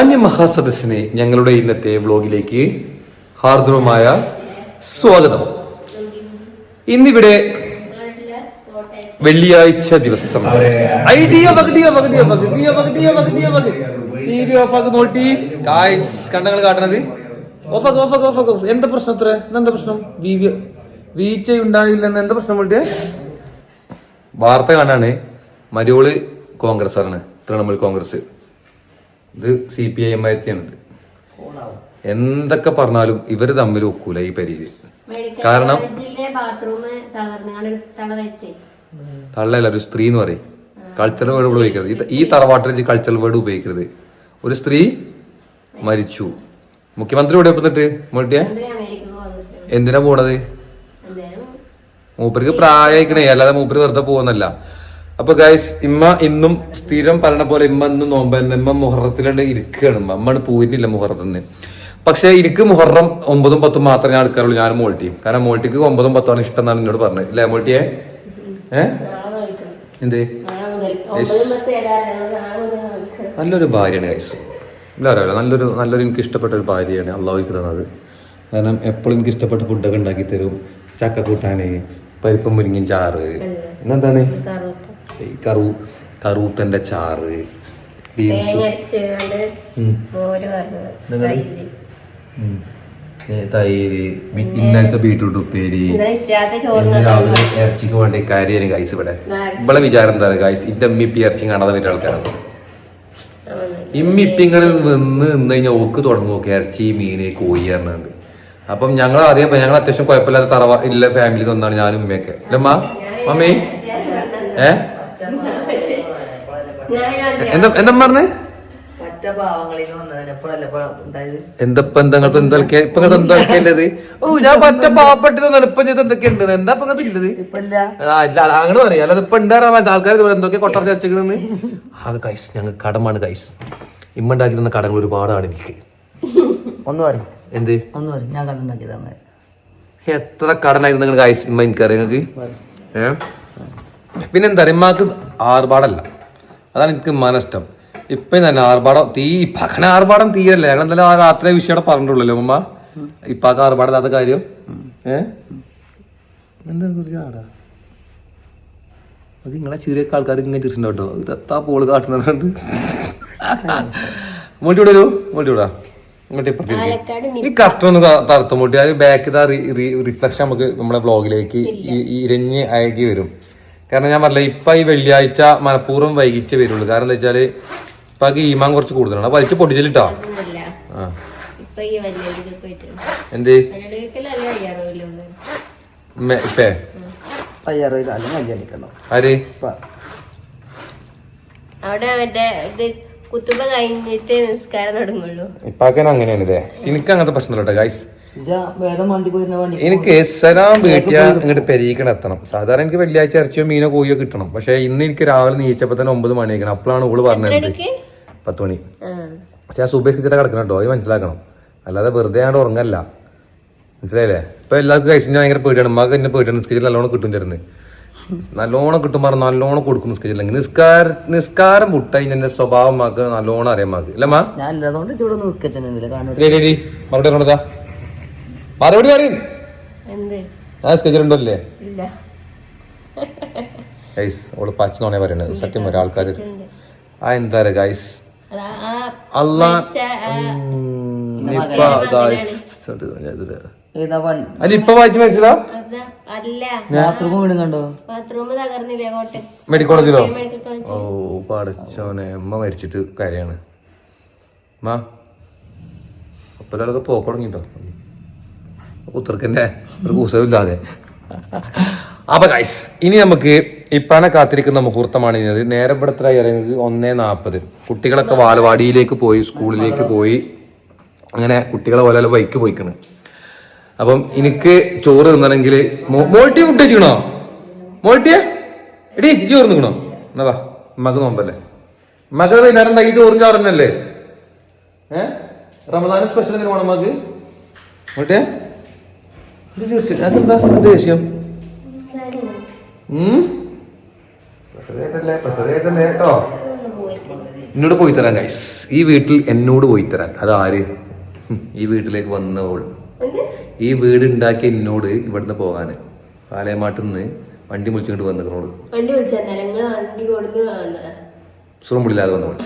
മാന്യ മഹാസദസ്സിനെ ഞങ്ങളുടെ ഇന്നത്തെ വ്ലോഗിലേക്ക് ഹാർദവമായ സ്വാഗതം. ഇന്നിവിടെ വെള്ളിയാഴ്ച ദിവസം. ഐഡിയ ടി വി നോട്ടി. കായ്സ് കണ്ടങ്ങൾ കാട്ടണത്. ഓഫാക്ക് ഓഫാക്ക് ഓഫാക്ക് ഓഫ് എന്താ പ്രശ്നം അത്ര? എന്താ പ്രശ്നം? വീഴ്ച ഉണ്ടായില്ലെന്ന് എന്താ പ്രശ്നം പോയിട്ട് വാർത്ത കാണാണ് മരിയോൾ കോൺഗ്രസ് ആണ് തൃണമൂൽ കോൺഗ്രസ്. ഇത് സി പി ഐ എം ആയിരത്തിയാണിത് എന്തൊക്കെ പറഞ്ഞാലും ഇവർ തമ്മിൽ ഒക്കൂല ഈ പരിധി കാരണം തള്ളല്ല ഒരു സ്ത്രീ എന്ന് പറയും. കൾച്ചറൽ വേർഡ് ഉപയോഗിക്കരുത്. ഈ- തറവാട്ടിൽ വെച്ച് കൾച്ചറൽ വേർഡ് ഉപയോഗിക്കരുത്. ഒരു സ്ത്രീ മരിച്ചു. മുഖ്യമന്ത്രി ഇവിടെ എന്നിട്ട് മോട്ടിയ അമേരിക്ക എന്തിനാ പോണത്? മൂപ്പർക്ക് പ്രായക്കണേ അല്ലാതെ മൂപ്പര് വെറുതെ പോകുന്നല്ല അപ്പൊ ഗൈസ് ഇമ്മ ഇന്നും സ്ഥിരം പറഞ്ഞ പോലെ ഇമ്മ ഇന്നും നോമ്പ തന്നെ ഇമ്മ മുഹറത്തിലാണ് ഇരിക്കുകയാണ് ഇമ്മ അമ്മണ് പോയിട്ടില്ല മുഹറത്തിന് പക്ഷെ എനിക്ക് മുഹറം ഒമ്പതും പത്തും മാത്രമേ ഞാൻ എടുക്കാറുള്ളൂ ഞാൻ മോൾട്ടിയും കാരണം മോൾട്ടിക്ക് ഒമ്പതും പത്തുമാണ് ഇഷ്ടം എന്നാണ് എന്നോട് പറഞ്ഞത്. ഇല്ലേ മോൾട്ടിയെ? എന്ത് നാളെ എന്തേ? നല്ലൊരു ഭാര്യയാണ് ഗൈസ് ഇല്ല നല്ലൊരു നല്ലൊരു എനിക്ക് ഇഷ്ടപ്പെട്ട ഒരു ഭാര്യയാണ് അള്ളാഹുക്ക് തന്നത്. കാരണം എപ്പോഴും എനിക്ക് ഇഷ്ടപ്പെട്ട ഫുഡൊക്കെ ഉണ്ടാക്കി തരും. ചക്ക കൂട്ടാന് പരിപ്പും മുരിങ്ങയും ചാറ്. ഇന്നെന്താണ്? കറുത്ത ഈ കറു കറൂത്തന്റെ ചാറ് തൈര്. ഇന്നലത്തെ ബീട്രൂട്ട് ഉപ്പേരി. ഇന്ന് രാവിലെ ഇറച്ചിക്ക് വേണ്ടി കാര്യം ഗൈസ് ഇവിടെ. ഇവിടെ വിചാരം എന്താ ഗൈസ് ഇന്റെ അമ്മിപ്പി ഇറച്ചി കാണാതെ വരുന്ന ആൾക്കാരാണ്. ഇമ്മിപ്പിങ്ങളിൽ നിന്ന് നിന്ന് കഴിഞ്ഞാൽ ഓക്ക് തുടങ്ങും ഓക്കെ ഇറച്ചി മീന് കോഴി പറഞ്ഞുണ്ട്. അപ്പം ഞങ്ങൾ അറിയാം ഞങ്ങൾ അത്യാവശ്യം കുഴപ്പമില്ലാത്ത തറവാ ഇല്ല ഫാമിലി തന്നാണ് ഞാനും ഉമ്മയൊക്കെ. അല്ലേ മമ്മി? ഏ? ഞാൻ എന്താ എന്താ പറഞ്ഞേ? മറ്റ പാവങ്ങളിൽ നിന്ന് വന്നതിന് എപ്പോഴല്ല ഉണ്ടായത് എന്തപ്പ എന്താ ഇങ്ങനത്തെ എന്തൊക്കെ ഇപ്പൊ എന്തൊക്കെയല്ലത് ഓ ഞാൻ പറ്റ പാവപ്പെട്ടത് ഇപ്പൊ ചെയ്ത് എന്തൊക്കെയുണ്ട്? എന്താ ഇപ്പൊ ഇല്ലത്? ആ, ഇല്ല, അങ്ങനെ പറയാം. അല്ലാതെ ഇപ്പൊ ഉണ്ടാകാൻ ആൾക്കാർ എന്തൊക്കെ കൊട്ടാർ ചർച്ചകളെന്ന് അത് കൈസ് ഞങ്ങൾ കടമാണ് കൈസ് ഇമ്മ ഉണ്ടാക്കി തന്ന കടങ്ങൾ ഒരുപാടാണ് എനിക്ക്. ഒന്ന് പറയും. എന്ത്? ഒന്ന് പറയും. ഞാൻ കണ്ടുണ്ടാക്കി തന്നെ എത്ര കടനായിരുന്നു നിങ്ങൾ കൈസ് ഇമ്മ എനിക്കറിയാം നിങ്ങൾക്ക്? ഏ? പിന്നെന്താ പറയുക ഇമ്മക്ക് ആർഭാടല്ല. അതാണ് എനിക്ക് മനഷ്ടം ഇപ്പം തന്നെ ആർഭാടം. തീ പകന ആർഭാടം തീരല്ല. ഞങ്ങൾ എന്തായാലും ആ രാത്രി വിഷയം പറഞ്ഞിട്ടുള്ളല്ലോ ഉമ്മ. ഇപ്പാക്ക് ആർഭാടം കാര്യം. ഏഹ് എന്താ കുറിച്ചാടാ അത് നിങ്ങളെ ചെറിയ ആൾക്കാർ ഇങ്ങനെ തിരിച്ചിട്ടുണ്ടോ കേട്ടോ. ഇത് എത്താ പോൾ കാട്ടുന്നുണ്ട് മോട്ടി വിടൂ മോട്ടി വിടാ. ഈ കറക്റ്റ് ഒന്ന് തറുത്ത മോട്ടി. അത് ബാക്ക് റിഫ്ലക്ഷൻ നമുക്ക് നമ്മുടെ ബ്ലോഗിലേക്ക് ഇരഞ്ഞ് അയക്കി വരും. കാരണം ഞാൻ പറഞ്ഞില്ല ഇപ്പം ഈ വെള്ളിയാഴ്ച മനഃപൂർവം വൈകിച്ചേ വരുള്ളൂ. കാരണം എന്താ വെച്ചാൽ ഇപ്പം ഈമാൻ കുറച്ച് കൂടുതലാണ്. അപ്പം വലിച്ച് പൊട്ടിച്ചിട്ടോ ഒന്നുമില്ല ആ. എന്ത്? ഇപ്പേ? ആര്? അവിടെ അവന്റെ ഇത് കുത്തുമ്പ കഴിഞ്ഞിട്ട് നിസ്കാരം തുടങ്ങുള്ളൂ. ഇപ്പാക്കൻ അങ്ങനെയാണ് ഇതേ എനിക്ക് അങ്ങനത്തെ പ്രശ്നമില്ല കേട്ടോ ഗൈസ് എനിക്ക് സലാം വീട്ടിൽ ഇങ്ങോട്ട് പെരീക്കണം എത്തണം. സാധാരണ എനിക്ക് വെള്ളിയാഴ്ച ഇറച്ചിയോ മീനോ കോഴിയോ കിട്ടണം. പക്ഷെ ഇന്ന് എനിക്ക് രാവിലെ നീച്ചപ്പോ തന്നെ ഒമ്പത് മണി ആക്കണം അപ്പോഴാണ് ഓൾ പറഞ്ഞത് പത്ത് മണി. പക്ഷെ ആ സുബേഷ് കിച്ചിട്ട് കിടക്കണം കേട്ടോ അത് മനസ്സിലാക്കണം. അല്ലാതെ വെറുതെ ആണ്ട് ഉറങ്ങല്ല. മനസ്സിലായില്ലേ? ഇപ്പൊ എല്ലാവർക്കും കഴിച്ചു ഭയങ്കര പേടിയാണ്. മകൻ എന്നെ പേടിയാണ്. സ്കിച്ചിൽ നല്ലോണം കിട്ടും ചേർന്ന് നല്ലോണം കിട്ടും പറഞ്ഞു നല്ലോണം കൊടുക്കും സ്കിച്ചിൽ നിസ്കാര നിസ്കാരം മുട്ടായി എന്റെ സ്വഭാവം മാക്ക് നല്ലോണം അറിയാം മക്ക് ഇല്ല മാ ഞാൻ മറുപടി പറയും. എന്ത്? ഞാൻ ഇല്ലേ. ഗൈസ് ഓൾ പച്ച നോണേ പറയണത് സത്യം പറയാം ആൾക്കാർ ആ എന്താ ഗൈസ് ഇപ്പൊ വായിച്ച് മെഡിക്കൽ കോളേജിലോ ഓ പടച്ചോനെ. അമ്മ മരിച്ചിട്ട് കാര്യാണ് അമ്മ ഒപ്പലൊക്കെ പോക്ക് തുടങ്ങിട്ടോ ഉത്തർക്കന്റെ ഒരു കൂസമില്ലാതെ അപ്പൊ ഗൈസ് ഇനി നമുക്ക് ഇപ്പാനെ കാത്തിരിക്കുന്ന മുഹൂർത്തമാണ് ഇന്നത് നേരം ഇവിടെ എത്ര ഇറങ്ങുന്നത് ഒന്നേ നാൽപ്പത് കുട്ടികളൊക്കെ വാലവാടിയിലേക്ക് പോയി സ്കൂളിലേക്ക് പോയി. അങ്ങനെ കുട്ടികളെ പോലെ ബൈക്ക് പോയിക്കണ്. അപ്പം എനിക്ക് ചോറ് തിന്നണമെങ്കിൽ മോൾട്ടി ഫുഡ് വെച്ചിക്കണോ മോൾട്ടിയ? എടി ഇജ്ജ് ചോറ് നിൽക്കണോ എന്നാ വാ മക നോമ്പല്ലേ? മക വൈകുന്നേരം ഉണ്ടാക്കി ചോറും ചോറന്നല്ലേ ഏഹ് റമദാന സ്പെഷ്യൽ എങ്ങനെ വേണം ഉമ്മക്ക്? മോട്ടിയെ ഇത് അതെന്താ? ദേഷ്യം? കേട്ടോ? എന്നോട് പോയി തരാൻ ഗൈസ് ഈ വീട്ടിൽ എന്നോട് പോയി തരാൻ. അത് ആര്? ഹും, ഈ വീട്ടിലേക്ക് വന്നവൾ. എന്ത്? ഈ വീട് ഉണ്ടാക്കി എന്നോട് ഇവിടുന്ന് പോകാന്. പാലയമാട്ടിൽ നിന്ന് വണ്ടി വിളിച്ചുകൊണ്ട് വന്നിക്കണോട് വണ്ടി വന്നവൾ.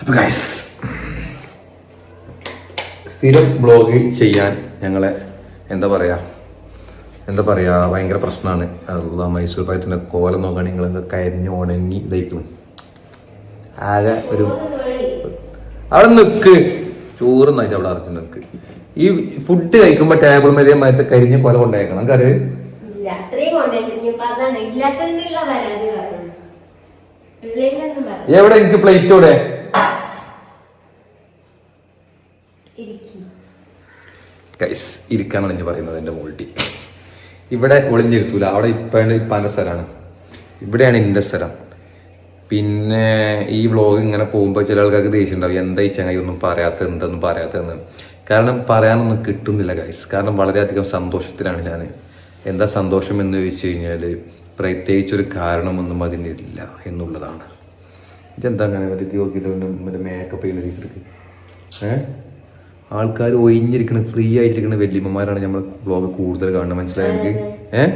അപ്പൊ ഗൈസ് സ്ഥിരം ബ്ലോഗ് ചെയ്യാൻ ഞങ്ങളെ എന്താ പറയുക എന്താ പറയുക ഭയങ്കര പ്രശ്നമാണ്. അല്ലാ മൈസൂർ പായത്തിന്റെ കോലം നോക്കുകയാണെങ്കിൽ നിങ്ങളൊക്കെ കരിഞ്ഞ് ഉണങ്ങി ഇതായിക്കണം. ആകെ ഒരു അവിടെ നിൽക്ക് ചോറ് നന്നായിട്ട് അവിടെ അറിച്ച് നിൽക്ക് ഈ ഫുഡ് കഴിക്കുമ്പോൾ ടേബിൾ മേലെ മറ്റേ കരിഞ്ഞ് കൊല കൊണ്ടേക്കണം. പറഞ്ഞു എവിടെ എനിക്ക് പ്ലേറ്റോടെ ഗൈസ് ഇരിക്കാനാണ് ഞാൻ പറയുന്നത് എന്റെ മോൾട്ടി ഇവിടെ ഒളിഞ്ഞിരുത്തൂല അവിടെ ഇപ്പന്റെ ഇപ്പാന്റെ സ്ഥലമാണ്. ഇവിടെയാണ് എന്റെ സ്ഥലം. പിന്നെ ഈ വ്ളോഗ് ഇങ്ങനെ പോകുമ്പോൾ ചില ആൾക്കാർക്ക് ദേഷ്യം ഉണ്ടാവും എന്താ ഈ ചങ്ങായി ഒന്നും പറയാത്ത എന്തൊന്നും പറയാത്തതെന്ന്. കാരണം പറയാനൊന്നും കിട്ടുന്നില്ല ഗൈസ് കാരണം വളരെയധികം സന്തോഷത്തിലാണ് ഞാൻ. എന്താ സന്തോഷം എന്ന് ചോദിച്ചു കഴിഞ്ഞാൽ പ്രത്യേകിച്ചൊരു കാരണമൊന്നും അതിനില്ല എന്നുള്ളതാണ്. ഇതെന്താ അങ്ങനെ മറ്റേ നോക്കിയിട്ട് മറ്റേ മേക്കപ്പ് ചെയ്യുന്ന രീതിക്ക് ഏഹ് ആൾക്കാർ ഒഴിഞ്ഞിരിക്കണ ഫ്രീ ആയിട്ടിരിക്കണ വല്യമ്മമാരാണ് നമ്മൾ ബ്ലോഗ് കൂടുതൽ കാണുന്നത്. മനസ്സിലായി എനിക്ക് ഏ?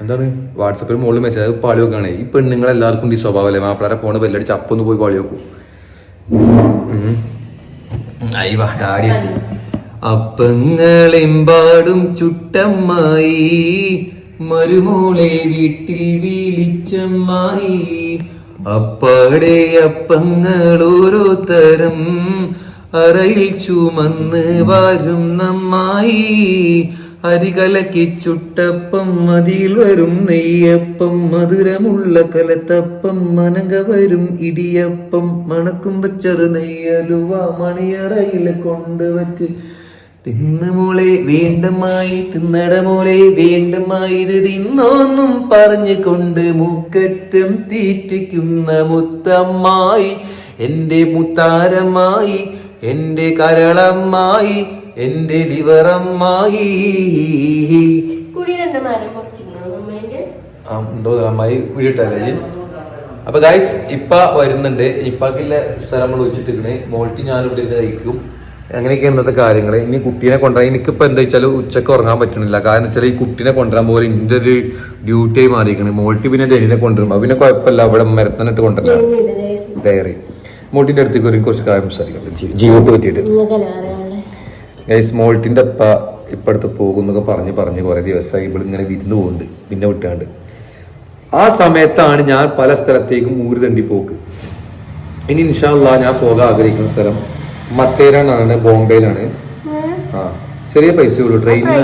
എന്താണ്? വാട്സപ്പിൽ മുകളിൽ മെസ്സേജ് അത് പാളി വെക്കാണ് ഈ പെണ്ണുങ്ങൾ എല്ലാവർക്കും ഈ സ്വഭാവമല്ലേ മാപ്പിളാരെ ഫോണ് ബെല്ലടിച്ച് അപ്പൊന്ന് പോയി പാളി വെക്കും. ഡാഡി എത്തി. അപ്പങ്ങളെമ്പാടും ചുട്ടമ്മായി. മരുമോളെ വീട്ടിൽ വിളിച്ചമ്മായി. അപ്പാടെ അപ്പങ്ങൾ തരം അറയിൽ ചുമന്ന് വരും നമ്മായി. അരികലക്കി ചുട്ടപ്പം മതിയിൽ വരും നെയ്യപ്പം മധുരമുള്ള കലത്തപ്പം മനക വരും ഇടിയപ്പം. മണക്കും വെച്ചൊരു നെയ്യലുവ മണിയറയിൽ കൊണ്ടുവച്ച് തിന്ന് മോളെ വീണ്ടുമായി തിന്നട മോളെ വീണ്ടുമായി ഇത് തിന്നോന്നും പറഞ്ഞുകൊണ്ട് മൂക്കറ്റം തീറ്റിക്കുന്ന മുത്തമ്മായി എന്റെ മുത്താരമായി എന്റെ കരളമ്മായി എന്റെ ലിവറമ്മായി. ഉണ്ടോ അമ്മായി വീട്ടല്ലേ അപ്പൊ ഗായ്സ് ഇപ്പ വരുന്നുണ്ട്. ഇപ്പാക്കില്ല സ്ഥലം നമ്മൾ വെച്ചിട്ടിരിക്കണേ മോൾട്ടി ഞാൻ ഇവിടെ ഇരുന്ന് കഴിക്കും. അങ്ങനെയൊക്കെ ഇന്നത്തെ കാര്യങ്ങൾ ഇനി കുട്ടീനെ കൊണ്ടുവരാൻ എനിക്കിപ്പോൾ എന്താ വെച്ചാൽ ഉച്ചയ്ക്ക് ഉറങ്ങാൻ പറ്റണില്ല. കാരണം വെച്ചാൽ ഈ കുട്ടീനെ കൊണ്ടുവരാൻ പോലെ എന്റെ ഒരു ഡ്യൂട്ടി ആയി മാറിയിരിക്കണം. മോൾട്ടി പിന്നെ ജനിനെ കൊണ്ടുവരും അപ്പൊ പിന്നെ കുഴപ്പമില്ല. അവിടെ മരത്തനിട്ട് കൊണ്ടുവരില്ല ഡയറി. മോൾട്ടിന്റെ അടുത്തേക്ക് ഒരു കുറച്ച് കാര്യം സംസാരിക്കാം. ജീവിതത്തെ പറ്റിയിട്ട്. ഗൈസ് മോൾട്ടിന്റെ അപ്പ ഇപ്പടുത്ത് പോകുന്നൊക്കെ പറഞ്ഞ് പറഞ്ഞ് കുറേ ദിവസമായി ഇങ്ങനെ വിരുന്ന് പോകുന്നുണ്ട് പിന്നെ വിട്ടാണ്ട്. ആ സമയത്താണ് ഞാൻ പല സ്ഥലത്തേക്കും ഊര് പോക്ക് ഇനി ഇൻഷാല്ല ഞാൻ പോകാൻ ആഗ്രഹിക്കുന്ന സ്ഥലം മത്തേരാനാണ് ബോംബെയിലാണ്. ആ ചെറിയ പൈസ ഉള്ളൂ ട്രെയിനിന്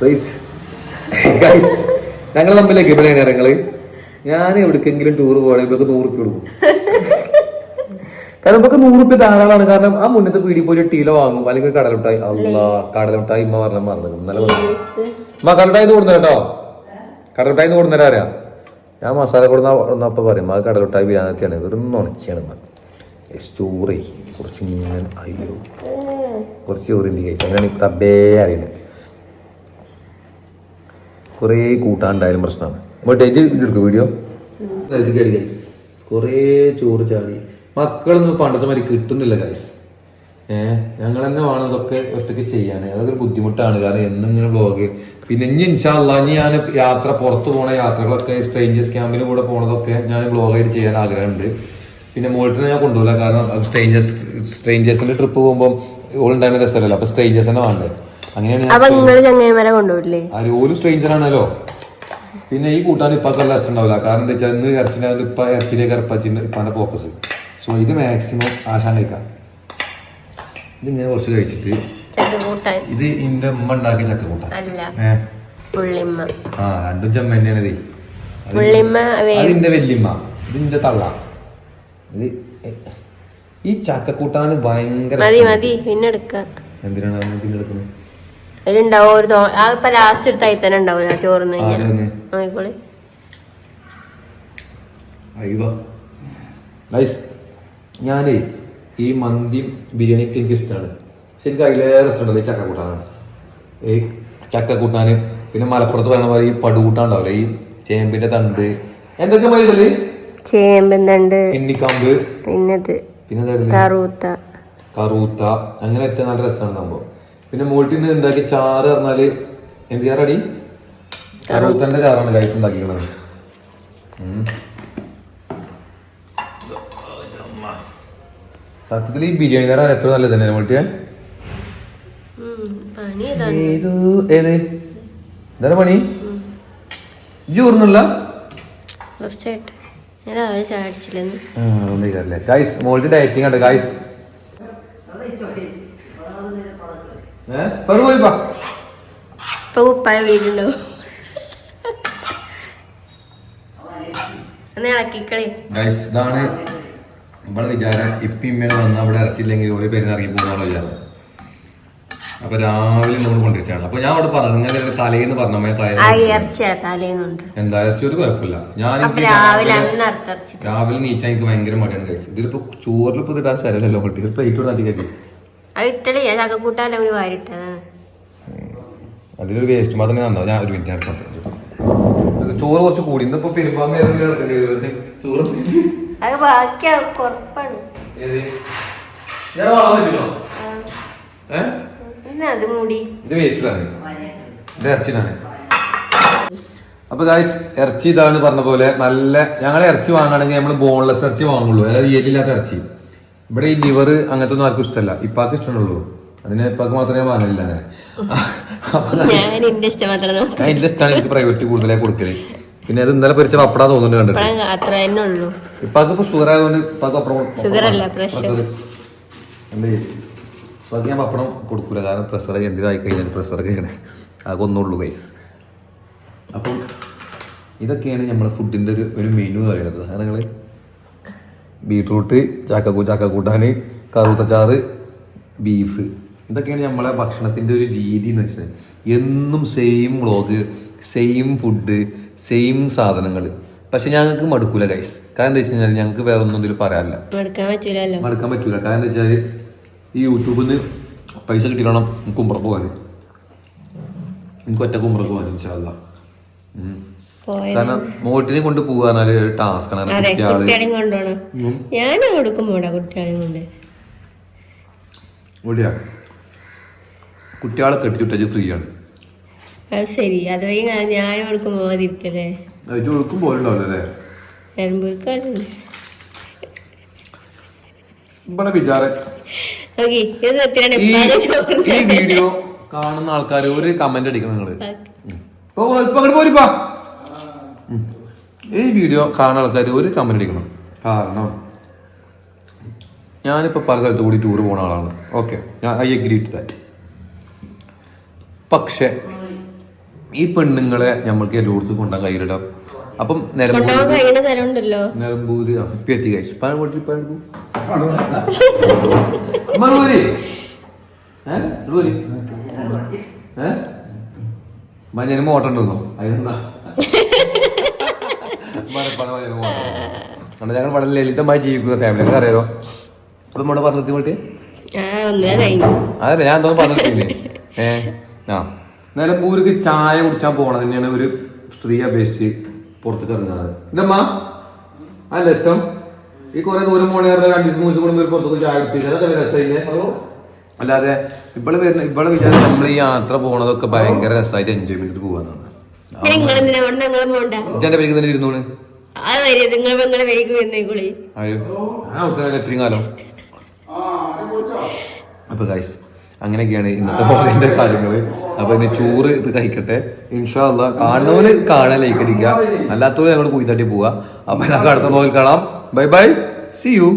പ്രൈസ് ഗൈസ് ഞങ്ങൾ തമ്മിലേക്ക് ഇവിടെ ഞങ്ങൾ? ഞാൻ എവിടേക്കെങ്കിലും ടൂർ പോകണം ഇവർക്ക് നൂറ് റുപ്യ കൊടുക്കും. കാരണം ഇപ്പൊ നൂറ് റുപ്യ ധാരാളമാണ്. കാരണം ആ മുന്നത്തെ പീടി പോയി ടീല വാങ്ങും. അല്ലെങ്കിൽ കടലുട്ടായി അല്ല കടലുട്ടായി ഇമ്മ പറഞ്ഞ മറന്നു. നല്ല കടലുട്ടായി അമ്മ കടലമിട്ടായി കൊടുന്നേരം കേട്ടോ? കടലുട്ടായി കൊടുന്നേരം അറിയാം ഞാൻ മസാല കൊടുന്ന അപ്പൊ പറയും. അത് കടലുട്ടായി ബിരിയാണിയാണ് വെറും ഉണച്ചിയാണ് ചോറേ കുറച്ച് ഇങ്ങനെ അയ്യോ. കുറച്ച് ചോറിന്റെ കഴിച്ചു? അങ്ങനെ തബേ അറിയുന്നത് കുറേ കൂട്ടാണ്ടായാലും പ്രശ്നമാണ്. അപ്പോൾ ടേജ് എടുക്കും വീഡിയോ. ഗൈസ് കുറേ ചോറ് ചാടി. മക്കളൊന്നും പണ്ടത്തെ മാതിരി കിട്ടുന്നില്ല ഗൈസ് ഏഹ് ഞങ്ങൾ തന്നെ വേണം ഇതൊക്കെ ഒറ്റയ്ക്ക് ചെയ്യാൻ. അതൊക്കെ ബുദ്ധിമുട്ടാണ്. കാരണം എന്നും ഇങ്ങനെ ബ്ലോഗ് പിന്നെ ഇനി ഇൻഷാല്ല ഇനി ഞാൻ യാത്ര പുറത്തു പോണ യാത്രകളൊക്കെ സ്ട്രേഞ്ചേഴ്സ് ക്യാമ്പിന് കൂടെ പോണതൊക്കെ ഞാൻ വ്ളോഗായിട്ട് ചെയ്യാൻ ആഗ്രഹമുണ്ട്. പിന്നെ മോൾട്ടിനെ ഞാൻ കൊണ്ടുപോകില്ല. കാരണം സ്ട്രേഞ്ചേഴ്സ് സ്ട്രേഞ്ചേഴ്സിന്റെ ട്രിപ്പ് പോകുമ്പോൾ ഓളുണ്ടായിരുന്ന രസമല്ലല്ലോ. അപ്പൊ സ്ട്രേഞ്ചേഴ്സ് തന്നെ വേണ്ടേ? അങ്ങനെയാണ് ഒരു സ്ട്രേഞ്ചർ ആണല്ലോ പിന്നെ ഈ കൂട്ടാൻ ഇപ്പത്തല്ല ഇഷ്ടം ഉണ്ടാവില്ല. കാരണം എന്താ വെച്ചാൽ ഇന്ന് ഇറച്ചിന്റെ ഇപ്പൊ ഇറച്ചിയിലേക്ക് ഇറപ്പച്ചിന്റെ ഇപ്പാന്റെ ഫോക്കസ് സോ ഇത് മാക്സിമം ആശാൻ കഴിക്കാം. ഇതിങ്ങനെ കുറച്ച് കഴിച്ചിട്ട് ഇത് ഇന്റെ ഉമ്മ ഉണ്ടാക്കിയ ചക്ക അല്ല. ഏ? പുള്ളിമ്മ. ആ രണ്ടും ചെമ്മ തന്നെയാണ് ഇത്. അതിന്റെ വല്യമ്മ. ഇതിന്റെ തള്ള. ഇത് ഈ ചക്കക്കൂട്ടാന് ഭയങ്കര മതി മതി പിന്നെ എടുക്കാം. എന്തിനാണ് അവന് പിന്നെ എടുക്കുന്നത് അതിലുണ്ടാവും ഒരു ആ ഇപ്പൊ ലാസ്റ്റ് എടുത്തായി തന്നെ ഉണ്ടാവും ഞാനേ ഈ മന്തിയും ബിരിയാണിക്ക് എനിക്ക് ഇഷ്ടമാണ് പക്ഷെ എനിക്ക് അതിലേറെ ഇഷ്ടമുള്ളത് ഈ ചക്കക്കൂട്ടാനാണ്. ഈ ചക്കക്കൂട്ടാന് പിന്നെ മലപ്പുറത്ത് പറയുന്ന പോലെ ഈ പടുകൂട്ടാൻ ഉണ്ടാവില്ല? ഈ ചേമ്പിന്റെ തണ്ട്. എന്തൊക്കെ മൈതൽ ചേമ്പുന്നുണ്ട്. കിണ്ണിക്കാമ്പ് പിന്നത്. പിന്നെ? കറൂത്ത. കറൂത്ത. അങ്ങനെ വെച്ചാൽ നല്ല രസമാണ് സംഭവം പിന്നെ മോട്ടിന് ഉണ്ടാക്കി ചാറ് പറഞ്ഞാൽ എന്ത് ചാറടി? കറൂത്തന്റെ ചാറാണ് ലൈസ് ഉണ്ടാക്കിക്കണത്. ഉം. സത്യത്തിൽ ഈ ബിരിയാണി തരാൻ എത്ര നല്ലത് തന്നെ മോട്ടിയെ പണി ഇതാണ്. ഏതു എന്താണ് പണി? ജൂറിനുള്ള കുറച്ചായിട്ട്. ഞാൻ രാവിലെ ചാടിച്ചില്ലെന്ന് ഗൈസ് മോളുടെ ഡയറ്റിംഗ് ഉണ്ട് ഗൈസ് ഇപ്പൊ ഉപ്പായ ഇതാണ് ഇവിടെ വിചാരം. ഇപ്പം ഇമ്മേനെ വന്ന് അവിടെ ഇറച്ചില്ലെങ്കിൽ ഒരു പേരിന് ഇറങ്ങി പോകുന്നുള്ള വിചാരം. അപ്പൊ രാവിലെ നമ്മൾ കൊണ്ടിരിക്കുകയാണ് അപ്പൊ ഞാൻ അവിടെ പറഞ്ഞു നിങ്ങൾ തലേന്ന് പറഞ്ഞ തലേന്നുണ്ട്. എന്താ ഇറച്ചി ഒരു കുഴപ്പമില്ല. ഞാൻ രാവിലെ നീച്ചാൽ എനിക്ക് ഭയങ്കര മടിയാണ് കഴിച്ചത് ഇതിലിപ്പോ ചോറിൽ ഇപ്പൊ ഇടാൻ സ്ഥലമല്ലോ കുട്ടി. പ്ലേറ്റ് ഇട്ടല്ലേ ഞാൻ ചക്കക്കൂട്ടാലും അതിലൊരു വേസ്റ്റ് മാത്രമേ നന്നാവും. ഞാൻ ഒരു മിനിറ്റ് സംസാരിച്ചു ചോറ് കുറച്ച് കൂടി. ഇന്നിപ്പോ പെരുമ്പാമ്പ് ചോറ് അത് ബാക്കിയാ കുറപ്പാണ് ഏത്? ഞാൻ വളർന്നിട്ടില്ലോ ഏഹ് അത് മൂടി. ഇത് വേസ്റ്റിലാണ്. ഇത് ഇറച്ചിയിലാണ്. അപ്പൊ ഗായ്സ് ഇറച്ചി ഇതാണ് പറഞ്ഞ പോലെ നല്ല ഞങ്ങൾ ഇറച്ചി വാങ്ങുകയാണെങ്കിൽ നമ്മൾ ബോൺലെസ് ഇറച്ചി വാങ്ങുള്ളൂ. അതായത് എല്ലില്ലാത്ത ഇറച്ചി. ഇവിടെ ഈ ലിവർ അങ്ങനത്തെ ഒന്നും ആർക്കും ഇഷ്ടമല്ല ഇപ്പാക്ക് ഇഷ്ടമുള്ളൂ. അതിന് ഇപ്പാക്ക് മാത്രമേ വാങ്ങലില്ല അങ്ങനെ. എന്റെ ഇഷ്ടമാണ് എനിക്ക് പ്രൈവറ്റ് കൂടുതലായി കൊടുക്കൽ. പിന്നെ അത് ഇന്നലെ പരിച്ച പപ്പടാ തോന്നുന്നുണ്ട് കണ്ടിട്ട്. ഇപ്പാക്ക് ഇപ്പൊ ഷുഗർ ആയതുകൊണ്ട് ഇപ്പാക്ക് പപ്പടം Sugar അല്ല. ഇപ്പാക്ക് ഞാൻ പപ്പടം കൊടുക്കൂല. കാരണം പ്രഷർ എന്തിനായി കഴിഞ്ഞാൽ പ്രഷറൊക്കെയാണ് ആകെ ഒന്നുള്ളൂ ഗൈസ് അപ്പം ഇതൊക്കെയാണ് നമ്മുടെ ഫുഡിന്റെ ഒരു ഒരു മെനു എന്ന് പറയുന്നത്. നിങ്ങൾ ബീട്രൂട്ട് ചാക്കക്കൂ ചാക്കക്കൂട്ടാൻ കറുത്തച്ചാറ് ബീഫ് ഇതൊക്കെയാണ് നമ്മളെ ഭക്ഷണത്തിന്റെ ഒരു രീതി എന്ന് വെച്ചാൽ എന്നും same vlog same food same സാധനങ്ങൾ പക്ഷെ ഞങ്ങൾക്ക് മടുക്കൂല ഗൈസ് കാരണം എന്താ വെച്ച് കഴിഞ്ഞാൽ ഞങ്ങൾക്ക് വേറെ ഒന്നും ഇതിൽ പറയാനില്ല. മടുക്കാൻ പറ്റൂല. കാരണം എന്താ വെച്ചാൽ ഈ യൂട്യൂബിൽ നിന്ന് പൈസ കിട്ടിക്കണം കുമ്പറക്ക് പോകാൻ എനിക്ക് ഒറ്റ കുമ്പറക്ക് പോകാൻ ഇൻഷാല്ല കാരണം മോട്ടിനെ കൊണ്ട് പോകാനാല് ടാസ്ക് ആണ്. അതെ ഞാൻ കൊടുക്കുമ്പോടാ കുട്ടികളെയും കൊണ്ട്. ഓടിയാ കുട്ടികളെ ഫ്രീ ആണ്. അത് ശരി. അതുവഴി ഞാൻ ഞാൻ കൊടുക്കും പോകാതിരിക്കല്ലേ അത് ഒഴുക്കും പോലുണ്ടാവില്ല അല്ലേ? നിലമ്പൂർക്കാരുണ്ട് ഇവിടെ വിചാരം ഈ വീഡിയോ കാണുന്ന ആൾക്കാർ ഒരു കമന്റ് അടിക്കണം നിങ്ങൾ. പോരിപ്പാ ഈ വീഡിയോ കാണുന്ന ആൾക്കാർ ഒരു കമന്റ് അടിക്കണം. കാരണം ഞാനിപ്പോ പല സ്ഥലത്ത് കൂടി ടൂർ പോണ ആളാണ്. ഓക്കെ ഞാൻ ഐ അഗ്രി ടു ദാറ്റ് പക്ഷെ ഈ പെണ്ണുങ്ങളെ നമ്മൾക്ക് എല്ലായിടത്തും കൊണ്ടാൻ കഴിയില്ല അപ്പം നിലമ്പൂര് ഇപ്പൊ എത്തി കഴിച്ചു പഴം കൊടുത്ത് പഴം ഏ മഞ്ഞന് മോട്ടർ ഉണ്ടെന്നോ അതിനെന്താ? ഞങ്ങൾ വളരെ ലളിതമായി ജീവിക്കുന്ന ഫാമിലി അറിയാലോ? അപ്പൊ നമ്മുടെ പറഞ്ഞിട്ട് പോയിട്ട് ആ ഒന്നേ കഴിഞ്ഞു. അതല്ല ഞാൻ എന്തോ പറഞ്ഞിട്ടില്ലേ? ഏ ആ. നിലമ്പൂർക്ക് ചായ കുടിച്ചാൽ പോണത് തന്നെയാണ് ഒരു സ്ത്രീ അപേക്ഷിച്ച് പുറത്തേക്ക് ഇറങ്ങുന്നത് ഇതമ്മ അല്ല ഇഷ്ടം? ഈ കുറെ ദൂരം പോണേറെ രണ്ട് ദിവസം മൂന്ന് ദിവസം കൂടുമ്പോൾ പുറത്തേക്ക് ചായ അതൊക്കെ രസമില്ലേ അല്ലാതെ ഇവിടെ വരുന്ന ഇവിടെ വിചാരിച്ച നമ്മൾ ഈ യാത്ര പോണതൊക്കെ ഭയങ്കര രസമായിട്ട് എൻജോയ്മെന്റ് പോവാന്നാണ്. പേര് തന്നെ ഇത്രയും കാലം. അപ്പൊ ഗൈസ് അങ്ങനെയൊക്കെയാണ് ഇന്നത്തെ ഫോണിന്റെ കാര്യങ്ങൾ അപ്പൊ ഇനി ചൂറ് ഇത് കഴിക്കട്ടെ. ഇൻഷാല്ല കാണുന്നവര് കാണാൻ ലൈക്ക് അല്ലാത്തവര് ഞങ്ങൾ കുയിത്തട്ടി പോവുക. അപ്പൊ ഞങ്ങൾക്ക് അടുത്ത പോയി കാണാം. Bye bye C U